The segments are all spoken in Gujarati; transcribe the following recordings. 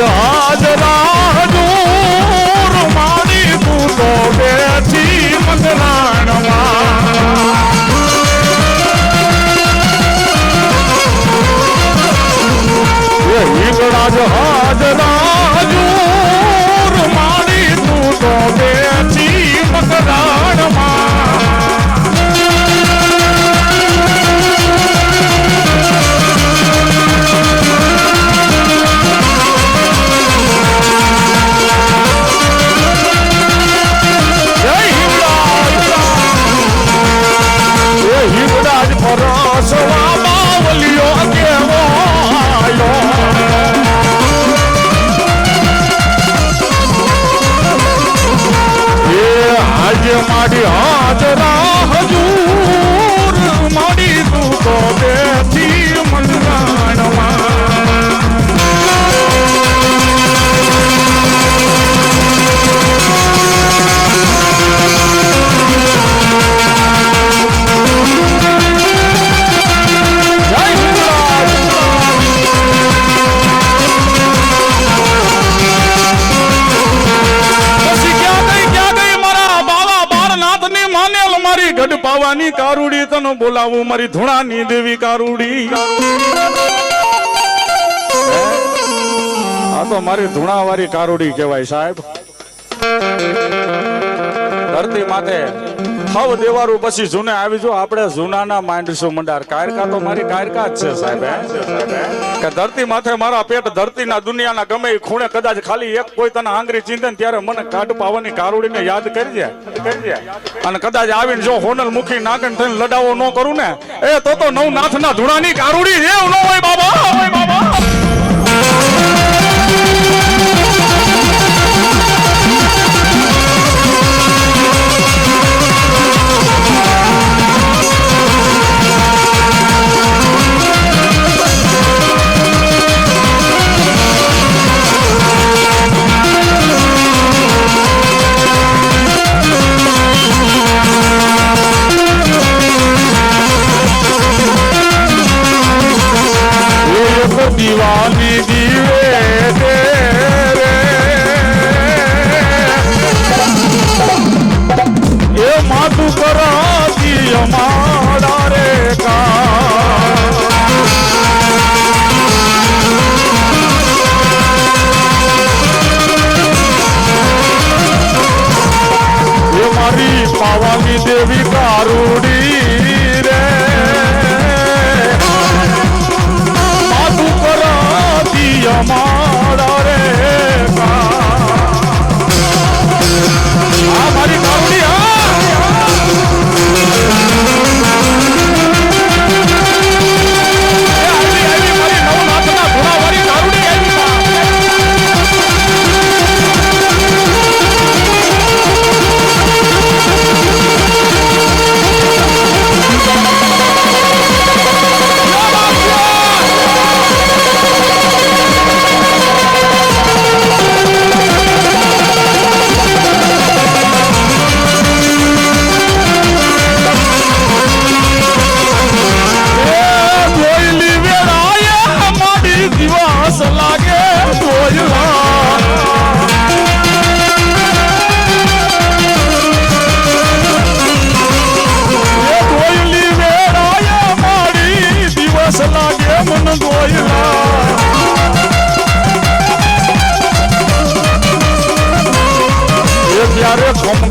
જહાજ રાહ દૂર મારી તું તો બેઠી મંદરાણમાં હિંગડા જહાજ પરસવા બાવલિયો કેવો એ આજે મારી હાજરા હજૂર મારી તો મારી કારુડી, તને બોલાવું મારી ધૂણાની દેવી કારુડી. આ તો મારી ધૂણાવાળી કારુડી કહેવાય સાહેબ. ધરતી માથે. હવ દેવારું પછી જૂને આવી જો, આપણે જૂનાના માંડશું મંડાર. કાયરકા તો મારી કાયરકા જ છે સાહેબ કે ધરતી માથે મારા પેટ ધરતીના દુનિયાના ગમે ખૂણે કદાચ ખાલી એક કોઈ તને આંગળી ચિંતન ત્યારે મને કાઢ પાવાની કારુડીને યાદ કરજે. અને કદાચ આવીને જો હોનલ મુખી નાગન થઈને લડાવો ન કરું ને, એ તો તો નવ નાથના ધૂણાની કારુડી જેવ ન હોય બાબા હોય બાબા. મારી પાવાની દેવી કારુડી રે. માધુ કરા અમારા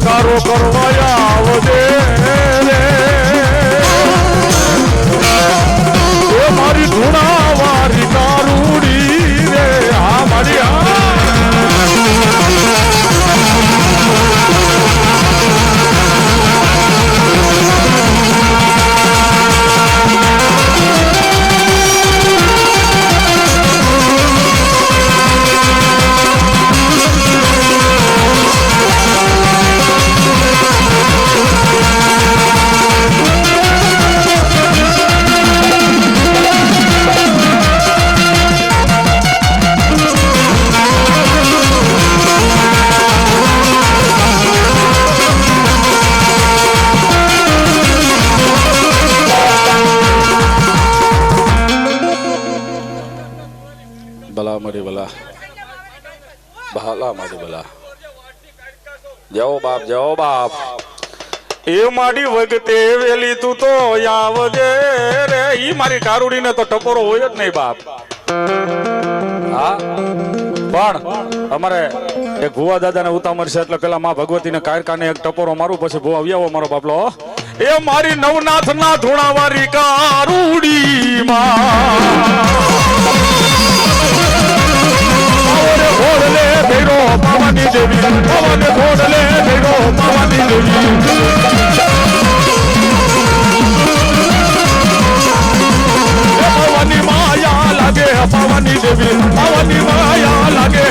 ત્યારે ખમકારો ભલા મારી ભલા. જાઓ બાપ જાઓ બાપ. એ મારી વગતે વેલી તું તો આવજે રે. ઈ મારી કારુડીને તો ટકોરો હોય જ નહીં બાપ. હા? પણ અમારે એ ભુવા દાદાને ઉતામર છે એટલે પેલા માં ભગવતીને કાયરકાને એક ટપોરો મારું પછી ભુવા આવ્યાવો મારો બાપલો એ મારી નવનાથ ના ધોણાવારી કારુડી ઘોડલે ભેરો પાવાની દેવી પવન ઘોડલે ભેરો પાવાની દેવી. પવની માયા લાગે, પવની દેવી. પવની માયા લાગે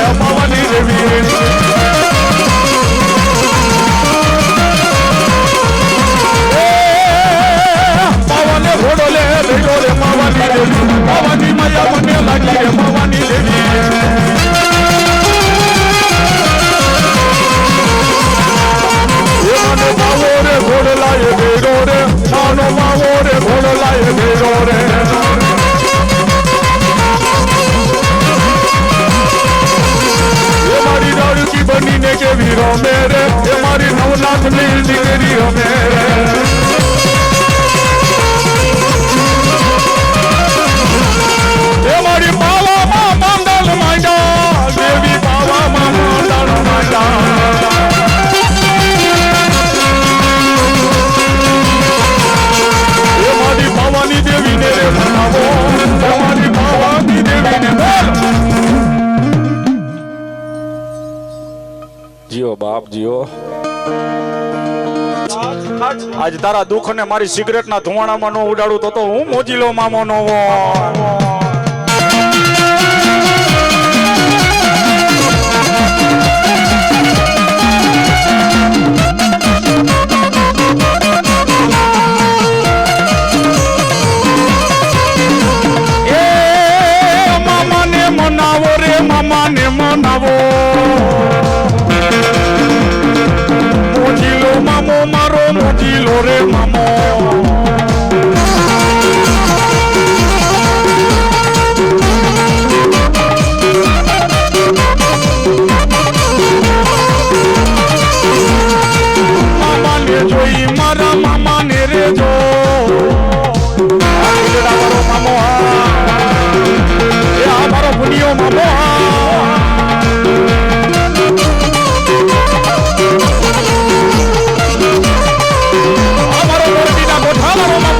બનીને કેવી રમે રે? એ મારી નવનાથની દીકરી રમે આજ તારા દુઃખ ને મારી સિગરેટ ના ધુવાણામાં નો ઉડાડું તો તો હું મોજીલો મામો નો મામા ને મનાવો મામા ને મનાવો. મોજીલો રે Bye.